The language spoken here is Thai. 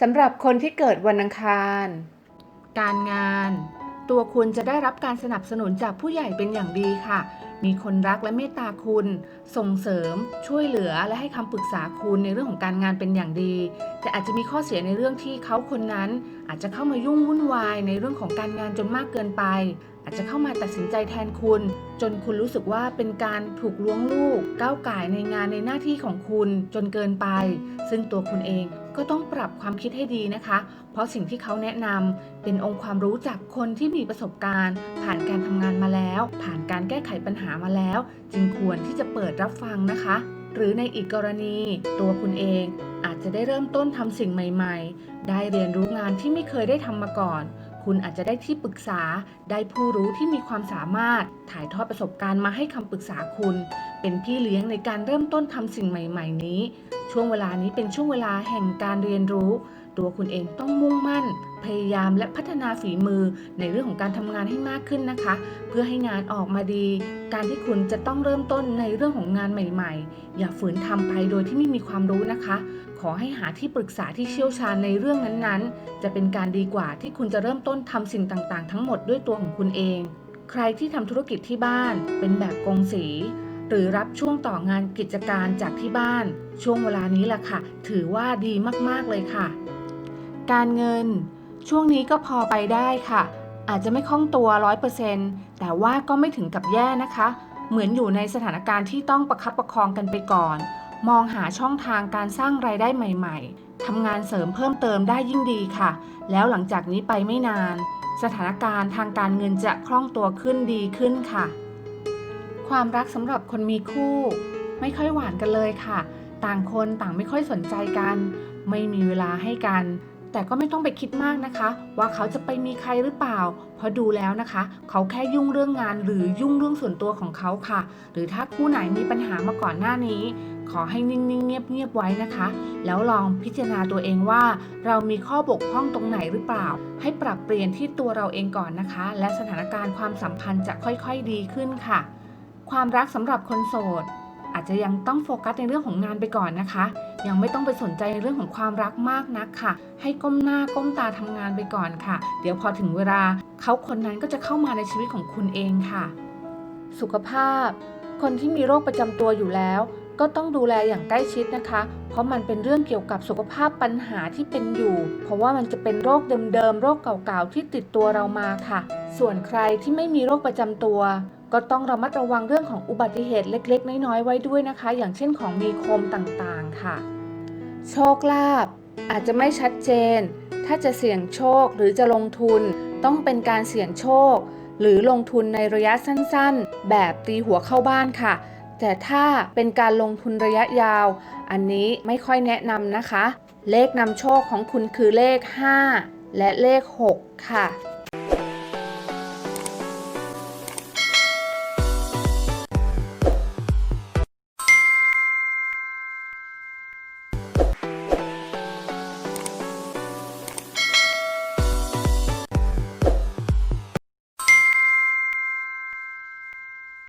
สำหรับคนที่เกิดวันอังคาร การงาน ตัวคุณจะได้รับการสนับสนุนจากผู้ใหญ่เป็นอย่างดีค่ะ มีคนรักและเมตตาคุณ ส่งเสริม ช่วยเหลือและให้คำปรึกษาคุณในเรื่องของการงานเป็นอย่างดี แต่อาจจะมีข้อเสียในเรื่องที่เขาคนนั้น อาจจะเข้ามายุ่งวุ่นวายในเรื่องของการงานจนมากเกินไป อาจจะเข้ามาตัดสินใจแทนคุณ จนคุณรู้สึกว่าเป็นการถูกล้วงลูก ก้าวก่ในงานในหน้าที่ของคุณจนเกินไป ซึ่งตัวคุณเอง ก็ต้องปรับความคิดให้ดีนะคะ เพราะสิ่งที่เขาแนะนำเป็นองค์ความรู้จากคนที่มีประสบการณ์ ผ่านการทำงานมาแล้ว ผ่านการแก้ไขปัญหามาแล้ว จึงควรที่จะเปิดรับฟังนะคะ หรือในอีกกรณีตัวคุณเองอาจจะได้เริ่มต้นทำสิ่งใหม่ ๆ ได้เรียนรู้งานที่ไม่เคยได้ทำมาก่อน คุณอาจจะได้ที่ปรึกษา ได้ผู้รู้ที่มีความสามารถ ถ่ายทอดประสบการณ์มาให้คำปรึกษาคุณ เป็นพี่เลี้ยงในการเริ่มต้นทำสิ่งใหม่ ๆ นี้ ช่วงเวลานี้เป็นช่วงเวลาแห่งการเรียนรู้ ตัวคุณเองต้องมุ่งมั่น พยายามและพัฒนาฝีมือในเรื่องของการทำงานให้มากขึ้นนะคะ เพื่อให้งานออกมาดี การที่คุณจะต้องเริ่มต้นในเรื่องของงานใหม่ๆ อย่าฝืนทำไปโดยที่ไม่มีความรู้นะคะ ขอให้หาที่ปรึกษาที่เชี่ยวชาญในเรื่องนั้นๆ จะเป็นการดีกว่าที่คุณจะเริ่มต้นทำสิ่งต่างๆ ทั้งหมดด้วยตัวของคุณเอง ใครที่ทำธุรกิจที่บ้านเป็นแบบกงสี หรือรับช่วงต่องานกิจการจากที่บ้าน ช่วงเวลานี้แหละค่ะ ถือว่าดีมากๆเลยค่ะ การเงิน ช่วงนี้ก็พอไปได้ค่ะ อาจจะไม่คล่องตัว100%แต่ว่าก็ไม่ถึงกับแย่นะคะ เหมือนอยู่ในสถานการณ์ที่ต้องประคับประคองกันไปก่อน มองหาช่องทางการสร้างรายได้ใหม่ ๆทำงานเสริมเพิ่มเติมได้ยิ่งดีค่ะ แล้วหลังจากนี้ไปไม่นาน สถานการณ์ทางการเงินจะคล่องตัวขึ้นดีขึ้นค่ะ ความรักสำหรับคนมีคู่ ไม่ค่อยหวานกันเลยค่ะ ต่างคนต่างไม่ค่อยสนใจกัน ไม่มีเวลาให้กัน แต่ก็ไม่ต้องไปคิดมากนะคะ ว่าเขาจะไปมีใครหรือเปล่า เพราะดูแล้วนะคะ เขาแค่ยุ่งเรื่องงานหรือยุ่งเรื่องส่วนตัวของเขาค่ะ หรือถ้าคู่ไหนมีปัญหามาก่อนหน้านี้ ขอให้นิ่งๆเงียบๆไว้นะคะ แล้วลองพิจารณาตัวเองว่า เรามีข้อบกพร่องตรงไหนหรือเปล่า ให้ปรับเปลี่ยนที่ตัวเราเองก่อนนะคะ และสถานการณ์ความสัมพันธ์จะค่อยๆดีขึ้นค่ะ ความรักสำหรับคนโสด อาจจะยังต้องโฟกัสในเรื่องของงานไปก่อนนะคะ ยังไม่ต้องไปสนใจในเรื่องของความรักมากนักค่ะ ให้ก้มหน้าก้มตาทำงานไปก่อนค่ะ เดี๋ยวพอถึงเวลาเขาคนนั้นก็จะเข้ามาในชีวิตของคุณเองค่ะ สุขภาพ คนที่มีโรคประจำตัวอยู่แล้วก็ต้องดูแลอย่างใกล้ชิดนะคะ เพราะมันเป็นเรื่องเกี่ยวกับสุขภาพปัญหาที่เป็นอยู่ เพราะว่ามันจะเป็นโรคเดิมๆ โรคเก่าๆ ที่ติดตัวเรามาค่ะ ส่วนใครที่ไม่มีโรคประจำตัว ก็ต้องระมัดระวังเรื่องของอุบัติเหตุเล็ก ๆ น้อยๆไว้ด้วยนะคะ อย่างเช่นของมีคมต่างๆค่ะ โชคลาภอาจจะไม่ชัดเจน ถ้าจะเสี่ยงโชคหรือจะลงทุน ต้องเป็นการเสี่ยงโชค หรือลงทุนในระยะสั้นๆ แบบตีหัวเข้าบ้านค่ะ แต่ถ้าเป็นการลงทุนระยะยาว อันนี้ไม่ค่อยแนะนำนะคะ เลขนำโชคของคุณคือเลข 5 และเลข 6 ค่ะ